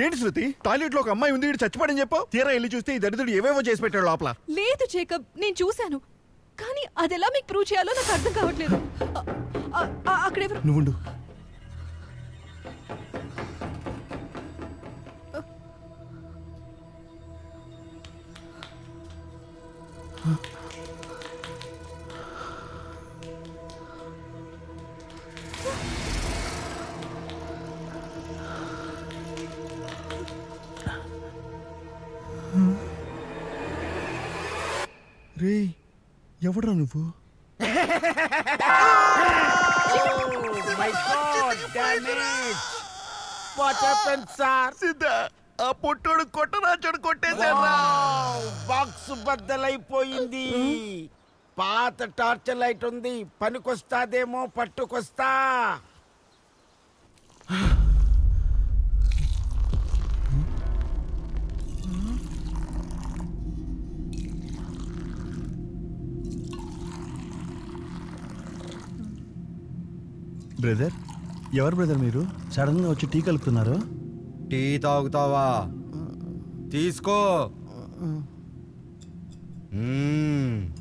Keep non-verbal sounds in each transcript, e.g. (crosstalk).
ఏంటి శృతి? టాయిలెట్లో ఒక అమ్మాయి ఉంది వీడు చచ్చిపోడని చెప్పు. తీరా వెళ్ళి చూస్తే ఈ దరిద్రుడు ఏవేవో చేసి పెట్టాడు లోపల. లేదు జేకబ్ నేను చూశాను. కానీ అది ఎలా మీకు ప్రూవ్ చేయాలో నాకు అర్థం కావట్లేదు. అక్కడెవరు? నువ్వుండు. రే ఎవడ్రా నువ్వు? మై ఆ పొట్టోడు కొట్టరాచోడు బాక్స్ బద్దలైపోయింది. పాత టార్చ్ లైట్ ఉంది పనికొస్తాదేమో పట్టుకొస్తా. బ్రదర్ ఎవరు బ్రదర్ మీరు? సడన్గా వచ్చి టీ కలుపుతున్నారు? టీ తాగుతావా? తీసుకో. మ్మ్.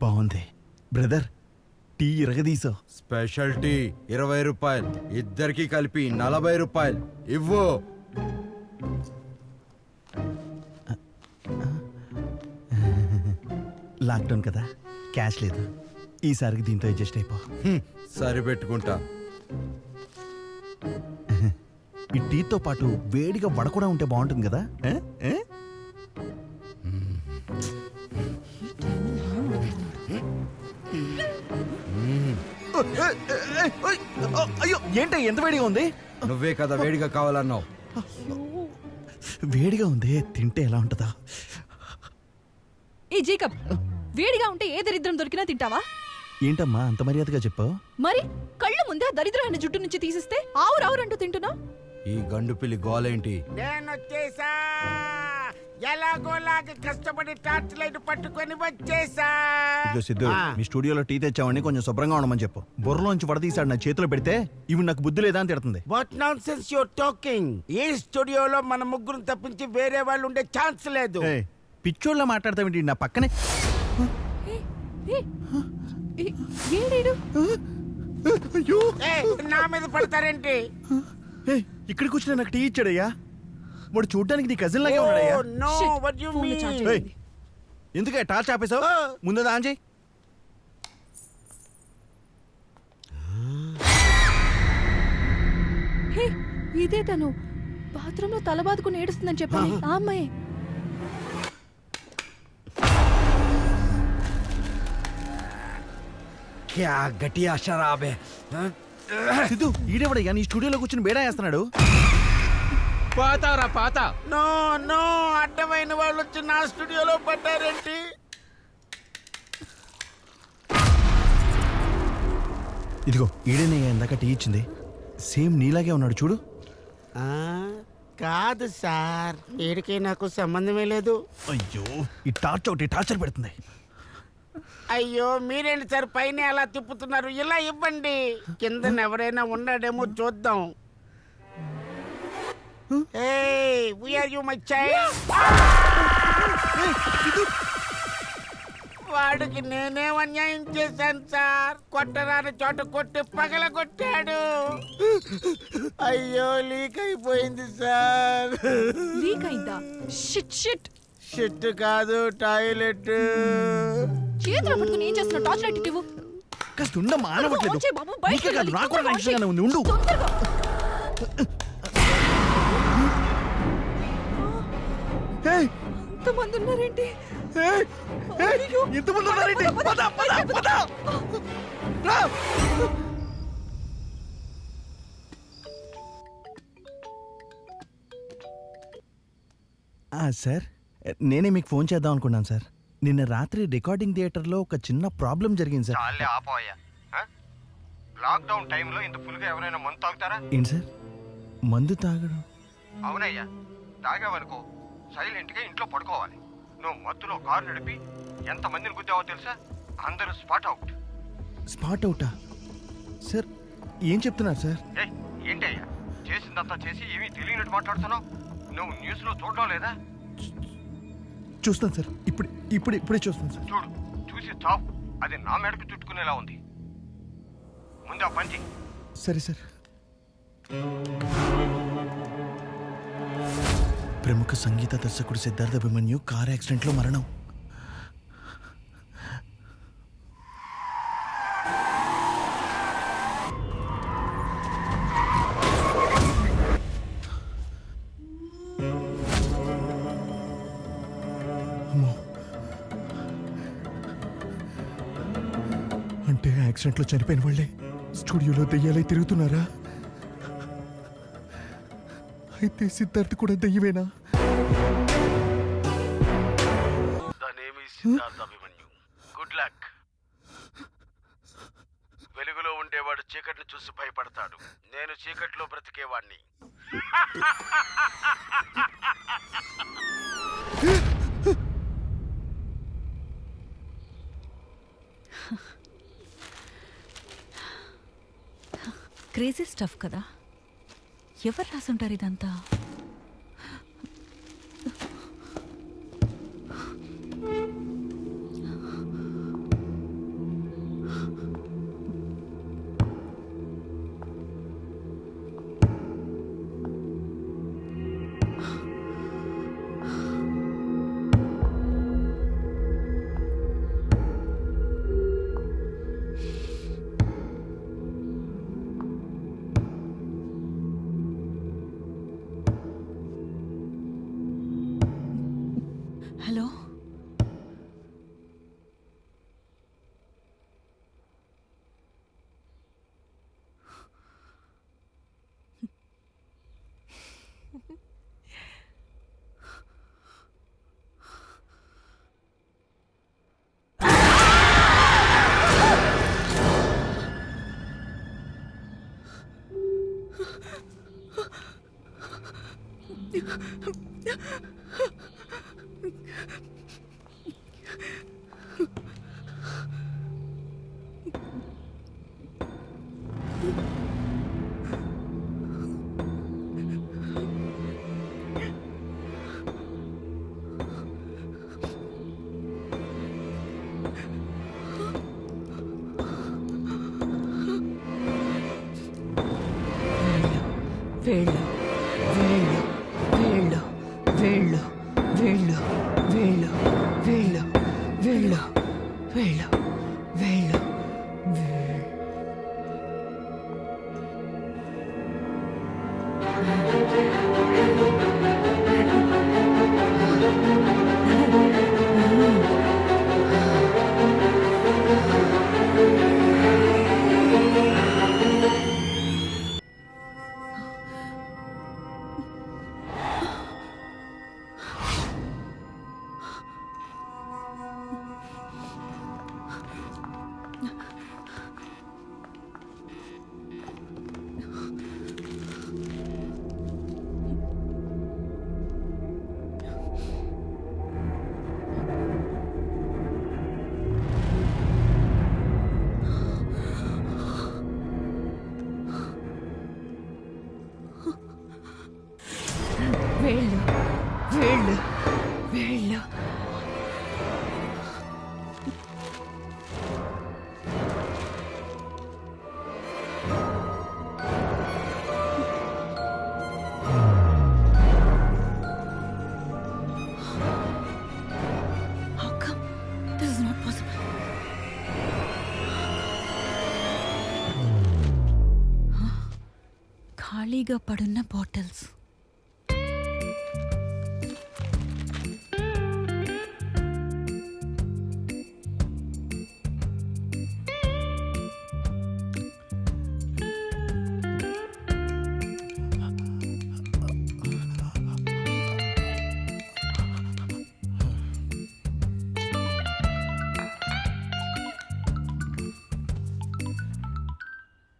బాగుంది. బ్రదర్ టీ ఇరగదీసో. స్పెషల్ టీ ఇరవై రూపాయలు. ఇద్దరికి కలిపి నలభై రూపాయలు. ఇవ్వు. లాక్డౌన్ కదా క్యాష్ లేదు. ఈసారికి దీంతో అడ్జస్ట్ అయిపో. హ్మ్, సరిపెట్టుకుంటా. ఈ టీతో పాటు వేడిగా వడ కూడా ఉంటే బాగుంటుంది కదా ఏ? ఏ? అయ్యో ఏంట ఎంత వేడిగా ఉంది? నువ్వే కదా వేడిగా కావాలన్నావు. వేడిగా ఉంది తింటే ఎలా ఉంటుందా? ఏ జేకబ్ వేడిగా ఉంటే ఏ దరిద్రం దొరికినా తింటావా? ఏంటమ్మా అంత మర్యాదగా చెప్పావు? మరి కళ్ళ ముందే ఆ దరిద్రమైన జుట్టు నుంచి తీసిస్తే ఆవురు ఆవురంటూ తింటున్నావు ఈ గండు పిల్లి గోలేంటి? నేను వచ్చేసా ఎలాగోలాగా కష్టపడి టార్చ్ లైట్ పట్టుకొని వచ్చేసా. ఇదో సిద్ధు ఆ. మీ స్టూడియోలో టీ తెచ్చామని కొంచెం శుభ్రంగా ఉండమని చెప్పు. బుర్రలోంచి వడదీశాడు నా చేతిలో పెడితే ఇవి నాకు బుద్ధి లేదా అని తిడుతుంది. What nonsense your talking ఈ స్టూడియోలో మన ముగ్గురు తప్పించి వేరే వాళ్ళు ఉండే ఛాన్స్ లేదు. ఏయ్, పిచ్చోళ్ళ మాట్లాడతావేంటి నా పక్కనే? ఏడీడు అయ్యో. ఏయ్, నా మీద పడతారేంటి? ఏయ్, ఇక్కడ కూర్చుని నాకు టీ ఇచ్చాడయ్యా. వాడు చూడడానికి నీ కజిన్ లాగే ఉన్నాడయ్యా. No Shit, what you phone లో charge మీన్ ఏయ్, ఎందుకే టార్చ్ ఆపేసావు ముందు చేయి. హే ఇదే తను. బాత్రూంలో తల బాదుకుని ఏడుస్తుందని చెప్పాను ఆ అమ్మాయి. క్యా గటియా షరాబే సిద్ధు ఈడెవడయ్యా నీ స్టూడియోలో కూర్చుని బేడా వేస్తున్నాడు. పాతారా పాత. నో నో అడ్డమైన వాళ్ళు వచ్చి నా స్టూడియోలో పడ్డారేంటి? ఇదిగో ఈడేనయ్యా ఇందాక టీ ఇచ్చింది. సేమ్ నీలాగే ఉన్నాడు చూడు. ఆ, కాదు సార్ వీడికి నాకు సంబంధమే లేదు. అయ్యో ఈ టార్చ్ ఒకటి టార్చర్ పెడుతుంది. అయ్యో మీరేంటి సార్ పైన అలా తిప్పుతున్నారు? ఇలా ఇవ్వండి. కింద ఎవరైనా ఉన్నాడేమో చూద్దాం. వీఆర్ యు మై చైల్డ్ వాడికి నేనేం అన్యాయం చేశాను సార్? కొట్టరాని చోట కొట్టి పగల కొట్టాడు. అయ్యో లీక్ అయిపోయింది సార్. లీక్ అయిందా? షిట్ షిట్ షిట్ కాదు టాయిలెట్ చేతులు పట్టుకుని ఏం చేస్తున్నావు? టార్చ్ లైట్ ఇవ్వు. కాస్త బాబు, బయటికి నీకే కాదు. నాకు కూడా టెన్షన్గానే ఉంది ఉండు. తొందరగా. ఏయ్, ఎంతమంది ఉన్నారేంటి? ఏయ్, ఏయ్, ఇంతమంది ఉన్నారేంటి? పద, పద, పద. రా. సార్ నేనే మీకు ఫోన్ చేద్దాం అనుకున్నాను సార్. నిన్న రాత్రి రికార్డింగ్ థియేటర్లో ఒక చిన్న ప్రాబ్లం జరిగింది సార్. చాలే ఆపోయా లాక్డౌన్ టైంలో ఇంత ఫుల్గా ఎవరైనా మందు తాగుతారా? ఏంటి సార్? మందు తాగడం? అవునయ్యా. తాగావనుకో సైలెంట్గా ఇంట్లో పడుకోవాలి. నువ్వు మత్తులో కారు నడిపి ఎంతమందిని గుద్దావో తెలుసా? అందరూ స్పాట్ అవుట్. స్పాట్ అవుటా? సార్ ఏం చెప్తున్నారు సార్? ఏయ్ ఏంటయ్యా? చేసిందంతా చేసి ఏమీ తెలియనట్టు మాట్లాడుతున్నావు? నువ్వు న్యూస్లో చూడడం లేదా? చూస్తాను సార్. ఇప్పుడు ఇప్పుడు ఇప్పుడే చూస్తాను సార్. చూడు చూసి చావు. అది నా మెడకు చుట్టుకునేలా ఉంది. ముందు ఆ చెయ్యి. సరే సార్. ప్రముఖ సంగీత దర్శకుడు సిద్ధార్థ అభిమన్యు కార్ యాక్సిడెంట్లో మరణం. యాక్సిడెంట్లో చనిపోయిన వాళ్ళే. స్టూడియోలో దెయ్యాలై తిరుగుతున్నారా? అయితే సిద్ధార్థ్ కూడా దెయ్యమేనా? గుడ్ లక్ వెలుగులో ఉండేవాడు చీకటిని చూసి భయపడతాడు. నేను చీకట్లో బ్రతికేవాణ్ణి. (laughs) క్రేజీ స్టఫ్ కదా? ఎవరు రాసుంటారు ఇదంతా? Fair enough. వెళ్ళు. వెళ్ళు. వేళ్ళు వేళ్ళు వేళ్ళు. పడున్న బాటిల్స్.